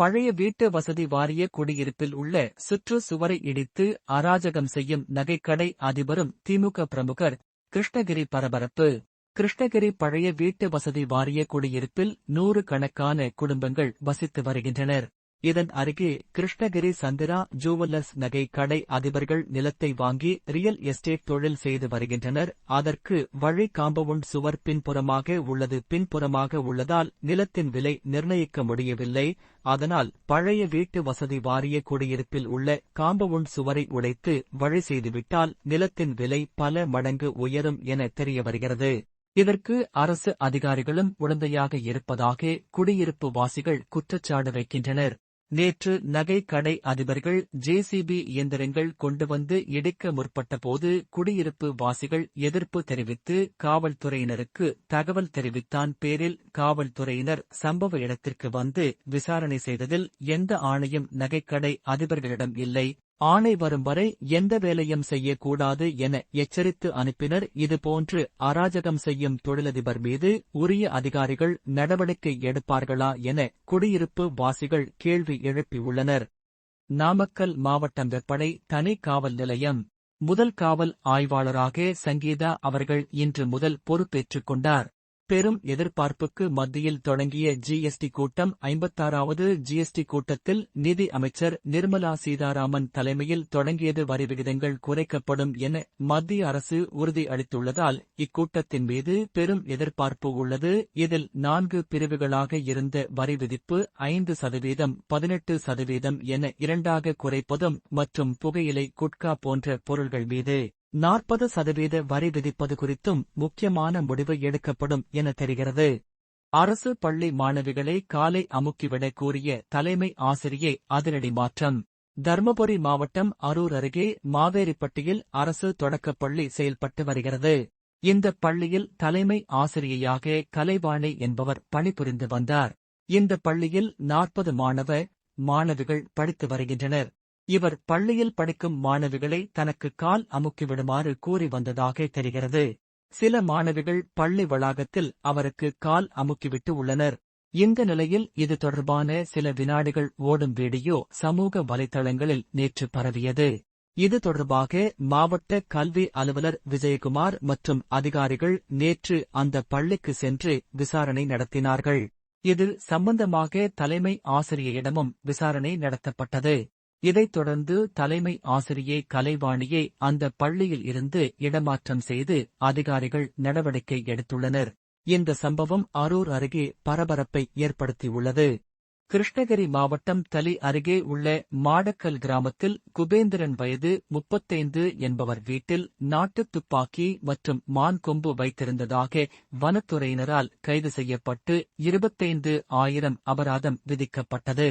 பழைய வீட்டு வசதி வாரிய குடியிருப்பில் உள்ள சுற்று சுவரை இடித்து அராஜகம் செய்யும் நகைக்கடை அதிபரும் திமுக பிரமுகர் கிருஷ்ணகிரி பரபரப்பு. கிருஷ்ணகிரி பழைய வீட்டு வசதி வாரிய குடியிருப்பில் நூறு கணக்கான குடும்பங்கள் வசித்து வருகின்றனர். இதன் அருகே கிருஷ்ணகிரி சந்திரா ஜூவல்லர்ஸ் நகை கடை அதிபர்கள் நிலத்தை வாங்கி ரியல் எஸ்டேட் தொழில் செய்து வருகின்றனர். அதற்கு வழி காம்பவுண்ட் சுவர் பின்புறமாக உள்ளது. பின்புறமாக உள்ளதால் நிலத்தின் விலை நிர்ணயிக்க முடியவில்லை. அதனால் பழைய வீட்டு வசதி வாரிய குடியிருப்பில் உள்ள காம்பவுண்ட் சுவரை உடைத்து வழி செய்துவிட்டால் நிலத்தின் விலை பல மடங்கு உயரும் என தெரிய வருகிறது இதற்கு அரசு அதிகாரிகளும் உடந்தையாக இருப்பதாக குடியிருப்பு வாசிகள் குற்றச்சாட்டு வைக்கின்றனர். நேற்று நகை கடை அதிபர்கள் ஜேசிபி இயந்திரங்கள் கொண்டு வந்து இடிக்க முற்பட்டபோது குடியிருப்பு வாசிகள் எதிர்ப்பு தெரிவித்து காவல்துறையினருக்கு தகவல் தெரிவித்தான் பேரில் காவல்துறையினர் சம்பவ இடத்திற்கு வந்து விசாரணை செய்ததில் எந்த ஆணையும் நகைக்கடை அதிபர்களிடம் இல்லை. ஆணை வரும் வரை எந்த வேலையும் செய்யக்கூடாது என எச்சரித்து அனுப்பினர். இதுபோன்று அராஜகம் செய்யும் தொழிலதிபர் மீது உரிய அதிகாரிகள் நடவடிக்கை எடுப்பார்களா என குடியிருப்பு வாசிகள் கேள்வி எழுப்பியுள்ளனர். நாமக்கல் மாவட்டம் வெப்படை தனி காவல் நிலையம். முதல் காவல் ஆய்வாளராக சங்கீதா அவர்கள் இன்று முதல் பொறுப்பேற்றுக் கொண்டார். பெரும் எதிர்பார்ப்புக்கு மத்தியில் தொடங்கிய ஜிஎஸ்டி கூட்டம் ஐம்பத்தாறாவது ஜிஎஸ்டி கூட்டத்தில் நிதி அமைச்சர் நிர்மலா சீதாராமன் தலைமையில் தொடங்கியது வரி விகிதங்கள் குறைக்கப்படும் என மத்திய அரசு உறுதி அளித்துள்ளதால் இக்கூட்டத்தின் மீது பெரும் எதிர்பார்ப்பு உள்ளது. இதில் நான்கு பிரிவுகளாக இருந்த வரி விதிப்பு ஐந்து சதவீதம் பதினெட்டு சதவீதம் என இரண்டாக குறைப்பதும் மற்றும் புகையிலை குட்கா போன்ற பொருள்கள் மீது நாற்பது சதவீத வரி விதிப்பது குறித்தும் முக்கியமான முடிவு எடுக்கப்படும் என தெரிகிறது. அரசு பள்ளி மாணவிகளை காலை அமுக்கிவிட கூறிய தலைமை ஆசிரியை அதிரடி மாற்றம். தர்மபுரி மாவட்டம் அரூர் அருகே மாவேரிப்பட்டியில் அரசு தொடக்கப்பள்ளி செயல்பட்டு வருகிறது. இந்த பள்ளியில் தலைமை ஆசிரியையாக கலைவாணி என்பவர் பணிபுரிந்து வந்தார். இந்த பள்ளியில் நாற்பது மாணவ மாணவிகள் படித்து வருகின்றனர். இவர் பள்ளியில் படிக்கும் மாணவிகளை தனக்கு கால் அமுக்கிவிடுமாறு கூறி வந்ததாக தெரிகிறது. சில மாணவிகள் பள்ளி வளாகத்தில் அவருக்கு கால் அமுக்கிவிட்டு உள்ளனர். இந்த நிலையில் இது தொடர்பான சில வினாடிகள் ஓடும் வீடியோ சமூக வலைதளங்களில் நேற்று பரவியது. இது தொடர்பாக மாவட்ட கல்வி அலுவலர் விஜயகுமார் மற்றும் அதிகாரிகள் நேற்று அந்த பள்ளிக்கு சென்று விசாரணை நடத்தினார்கள். இதில் சம்பந்தமாக தலைமை ஆசிரியரிடமும் விசாரணை நடத்தப்பட்டது. இதைத் தொடர்ந்து தலைமை ஆசிரியை கலைவாணியை அந்த பள்ளியில் இருந்து இடமாற்றம் செய்து அதிகாரிகள் நடவடிக்கை எடுத்துள்ளனர். இந்த சம்பவம் அரூர் அருகே பரபரப்பை ஏற்படுத்தியுள்ளது. கிருஷ்ணகிரி மாவட்டம் தலி அருகே உள்ள மாடக்கல் கிராமத்தில் குபேந்திரன் வயது முப்பத்தைந்து என்பவர் வீட்டில் நாட்டுத் துப்பாக்கி மற்றும் மான் கொம்பு வைத்திருந்ததாக வனத்துறையினரால் கைது செய்யப்பட்டு இருபத்தைந்து ஆயிரம் அபராதம் விதிக்கப்பட்டது.